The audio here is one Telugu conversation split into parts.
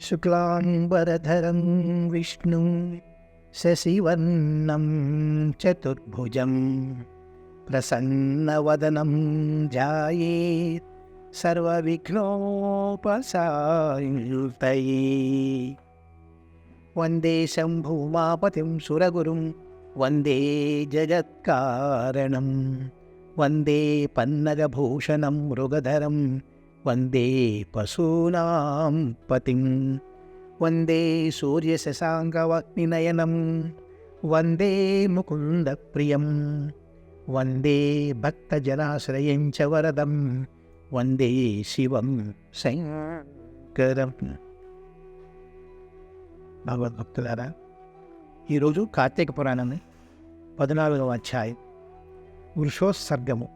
शुक्लाम्बरधरं विष्णुं शशिवन्नं चतुर्भुजं प्रसन्नवदनं जायेत् सर्वविघ्नोपसायुतये। वन्दे शम्भूमापतिं सुरगुरुं वन्दे जगत्कारणम्। వందే పన్నగభూషణం మృగధరం వందే పశూనాం పతిం వందే సూర్యశశాంకవగ్నినయనం వందే ముకుందప్రియం వందే భక్తజనాశ్రయం చ వరదం వందే శివం శంకరం. భగవద్భక్తులారా ఈరోజు కార్తీక పురాణం పద్నాలుగవ అధ్యాయం. వృషోత్సర్గము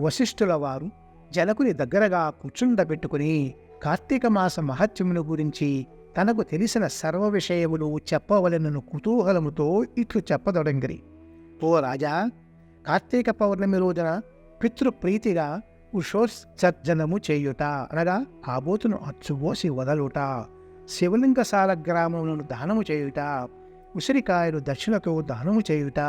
వశిష్ఠుల వారు జనకుని దగ్గరగా కూర్చుండబెట్టుకుని కార్తీక మాస మహత్యమును గురించి తనకు తెలిసిన సర్వ విషయములు చెప్పవలనను కుతూహలముతో ఇట్లు చెప్పదొడంగిరి. ఓ రాజా కార్తీక పౌర్ణమి రోజున పితృప్రీతిగా ఉషోత్సర్జనము చేయుట అనగా ఆబోతును అచ్చుబోసి వదలుట శివలింగసాల గ్రామములను దానము చేయుట ఉసిరికాయలు దక్షిణతో దానము చేయుట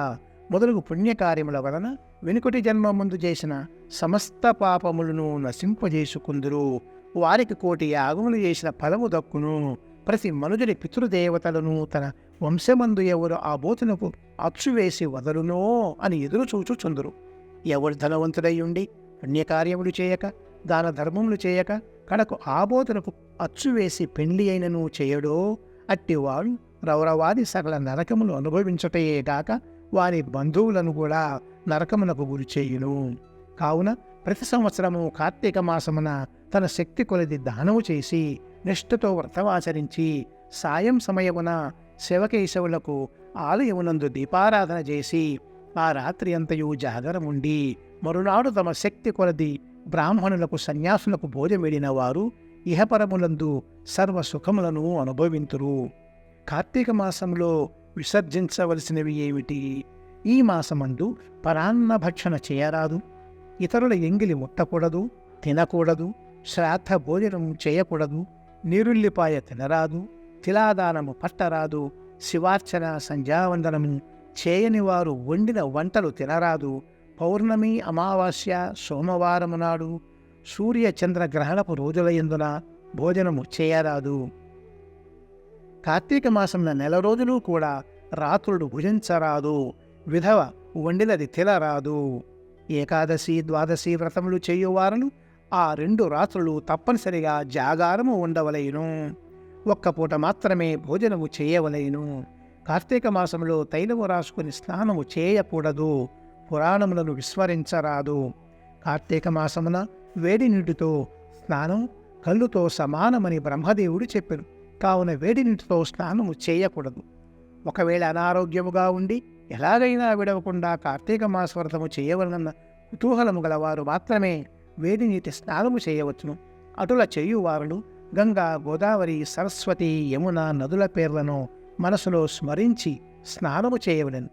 మొదలగు పుణ్యకార్యముల వలన వెనుకటి జన్మ ముందు చేసిన సమస్త పాపములను నశింపజేసుకుందురు. వారికి కోటి యాగములు చేసిన ఫలము దక్కును. ప్రతి మనుజుని పితృదేవతలను తన వంశమందు ఎవరు ఆ బోతునకు అచ్చువేసి వదలునో అని ఎదురు చూచుచుందురు. ఎవరు ధనవంతుడై ఉండి పుణ్యకార్యములు చేయక దాన ధర్మములు చేయక కడకు బోధనకు అచ్చువేసి పెండ్లి అయినను చేయడో అట్టివాడు రౌరవాది సకల నరకములు అనుభవించటయేగాక వారి బంధువులను కూడా నరకమునకు గురి చేయును. కావున ప్రతి సంవత్సరము కార్తీక మాసమున తన శక్తి కొలది దానము చేసి నిష్ఠతో వ్రతమాచరించి సాయం సమయమున శివకేశవులకు ఆలయమునందు దీపారాధన చేసి ఆ రాత్రి అంతయు జాగరముండి మరునాడు తమ శక్తి కొలది బ్రాహ్మణులకు సన్యాసులకు భోజమిడిన వారు ఇహపరములందు సర్వ సుఖములను అనుభవింతురు. కార్తీక మాసంలో విసర్జించవలసినవి ఏమిటి? ఈ మాసమందు పరాన్న భక్షణ చేయరాదు. ఇతరుల ఎంగిలి ముట్టకూడదు తినకూడదు శ్రాద్ధ భోజనం చేయకూడదు నీరుల్లిపాయ తినరాదు తిలాదానము పట్టరాదు శివార్చన సంధ్యావందనము చేయని వారు వండిన వంటలు తినరాదు. పౌర్ణమి అమావాస్య సోమవారము నాడు సూర్య చంద్ర గ్రహణపు రోజుల ఎందున భోజనము చేయరాదు. కార్తీక మాసంలో నెల రోజులు కూడా రాత్రుడు భుజించరాదు. విధవ వండినది తినరాదు. ఏకాదశి ద్వాదశి వ్రతములు చేయువారను ఆ రెండు రాత్రులు తప్పనిసరిగా జాగారము ఉండవలయును ఒక్క పూట మాత్రమే భోజనము చేయవలయును కార్తీక మాసంలో తైలము రాసుకుని స్నానము చేయకూడదు. పురాణములను విస్మరించరాదు. కార్తీక మాసమున వేడి నీటితో స్నానం కళ్ళుతో సమానమని బ్రహ్మదేవుడు చెప్పారు కావున వేడి నీటితో స్నానము చేయకూడదు. ఒకవేళ అనారోగ్యముగా ఉండి ఎలాగైనా విడవకుండా కార్తీక మాస వ్రతము చేయవలనన్న కుతూహలము గలవారు మాత్రమే వేడి నీటి స్నానము చేయవచ్చును. అటుల చేయువారులు గంగా గోదావరి సరస్వతి యమున నదుల పేర్లను మనసులో స్మరించి స్నానము చేయవలెను.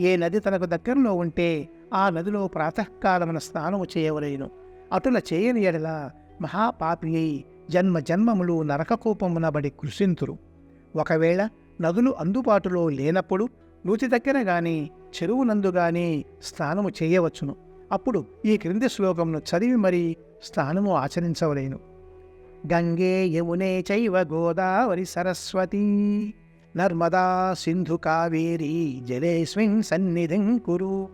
ఏ నది తనకు దగ్గరలో ఉంటే ఆ నదిలో ప్రాతకాలమున స్నానము చేయవలేను. అటుల చేయని ఎడల మహాపాపి అయి జన్మ జన్మములు నరకకూపమునబడి కృషింతురు. ఒకవేళ నదులు అందుబాటులో లేనప్పుడు నూతి దగ్గర గాని చెరువునందు గాని స్నానము చేయవచ్చును. అప్పుడు ఈ క్రింది శ్లోకమును చదివి మరీ స్నానము ఆచరించవలేను. గంగే యమునే చైవ గోదావరి సరస్వతీ. నర్మదా సింధు కావేరి జలేస్మిన్ సన్నిధిం కురు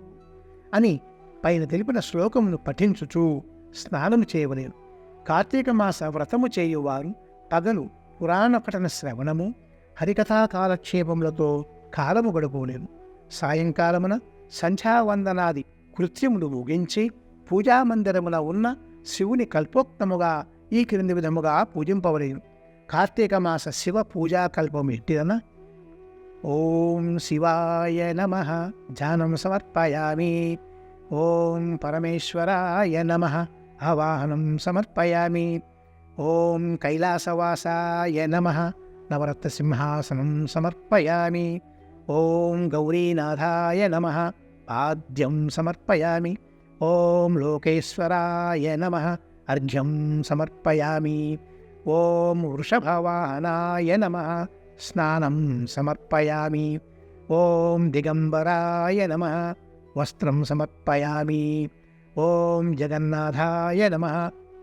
అని పైన తెలిపిన శ్లోకమును పఠించుచు స్నానము చేయవలేను. కార్తీక మాస వ్రతము చేయువారు పగలు పురాణ పఠన శ్రవణము హరికథా కాలక్షేపములతో కాలము గడుపులేము సాయంకాలమున సంధ్యావందనాది కృత్యములు ముగించి పూజామందిరమున ఉన్న శివుని కల్పోక్తముగా ఈ క్రింది విధముగా పూజింపవలేను కార్తీక మాస శివ పూజా కల్పం ఎట్టిదన? ఓం శివాయ నమ. ధ్యానం సమర్పయామి. ఓం పరమేశ్వరాయ నమ. ఆవాహనం సమర్పయామి ఓం కైలాసవాసాయ నమ నవరత్నసింహాసనం సమర్పయామి ఓం గౌరీనాథాయ నమ పాద్యం సమర్పయామి ఓం లోకేశ్వరాయ నమ అర్ఘ్యం సమర్పయామి ఓం వృషభవాహనాయ నమ స్నానం సమర్పయామి ఓం దిగంబరాయ నమ వస్త్రం సమర్పయామి ఓం జగన్నాథాయ నమ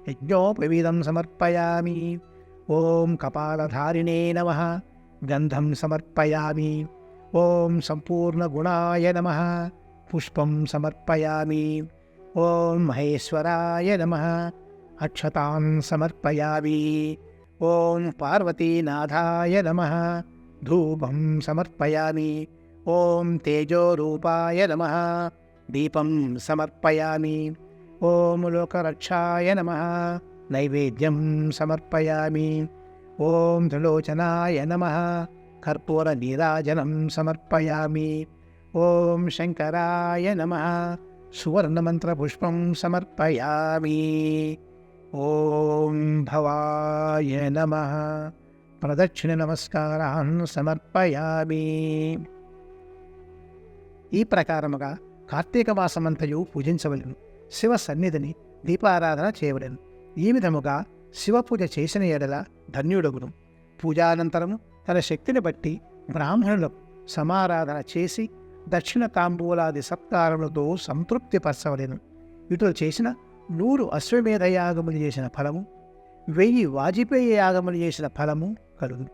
యజ్ఞోపవీదం సమర్పయామి ఓం కపాలధారిణే నమ గంధం సమర్పయామి ఓం సంపూర్ణగుణాయ నమ పుష్పం సమర్పయామి ఓం మహేశ్వరాయ నమ అక్షతాన్ సమర్పయామి ఓం పార్వతీనాథాయ నమ ధూపం సమర్పయామి ఓం తేజోరూపాయ నమ దీపం సమర్పయామి. ఓం లోకరక్షాయ నమ. నైవేద్యం సమర్పయామి. ఓం త్రిలోచనాయ నమ. కర్పూర నీరాజనం సమర్పయామి. ఓం శంకరాయ నమ. సువర్ణమంత్రపుష్పం సమర్పయామి. ఓం భవాయ నమ. ప్రదక్షిణ నమస్కారాన్ సమర్పయామి. ఈ ప్రకారముగా కార్తీక మాసమంతయు పూజించవలను. శివ సన్నిధిని దీపారాధన చేయవలను. ఈ విధముగా శివపూజ చేసిన ఎడల ధన్యుడగును. పూజానంతరము తన శక్తిని బట్టి బ్రాహ్మణులకు సమారాధన చేసి దక్షిణ తాంబూలాది సత్కారములతో సంతృప్తి పరచవలేను ఇటులు చేసిన నూరు అశ్వమేధ యాగములు చేసిన ఫలము వెయ్యి వాజపేయి యాగములు చేసిన ఫలము కలుగు.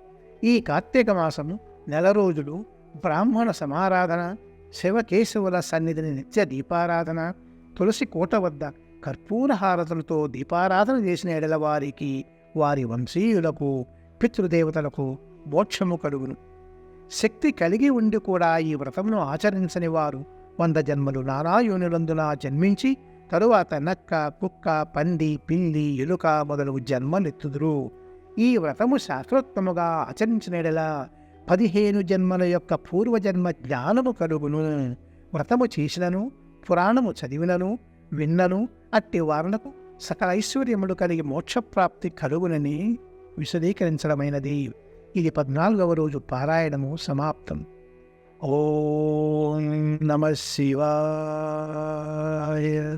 ఈ కార్తీక మాసము నెల రోజులు బ్రాహ్మణ సమారాధన శివకేశవుల సన్నిధిని నిత్య దీపారాధన తులసి కోట వద్ద కర్పూర హారతులతో దీపారాధన చేసిన ఎడల వారికి వారి వంశీయులకు పితృదేవతలకు మోక్షము కలుగును. శక్తి కలిగి ఉండి కూడా ఈ వ్రతమును ఆచరించని వారు వంద జన్మలు నారాయణులందున జన్మించి తరువాత నక్క కుక్క పంది పిల్లి ఎలుక మొదలగు జన్మలెత్తుదురు. ఈ వ్రతము శాస్త్రోత్తముగా ఆచరించినడలా పదిహేను జన్మల యొక్క పూర్వజన్మ జ్ఞానము కలుగును. వ్రతము చేసినను పురాణము చదివినను విన్నను అట్టి వారులకు సకల ఐశ్వర్యములు కలిగి మోక్షప్రాప్తి కలుగునని విశదీకరించడమైనది. ఇది పద్నాలుగవ రోజు పారాయణము సమాప్తం. ఓం నమ శివాయ.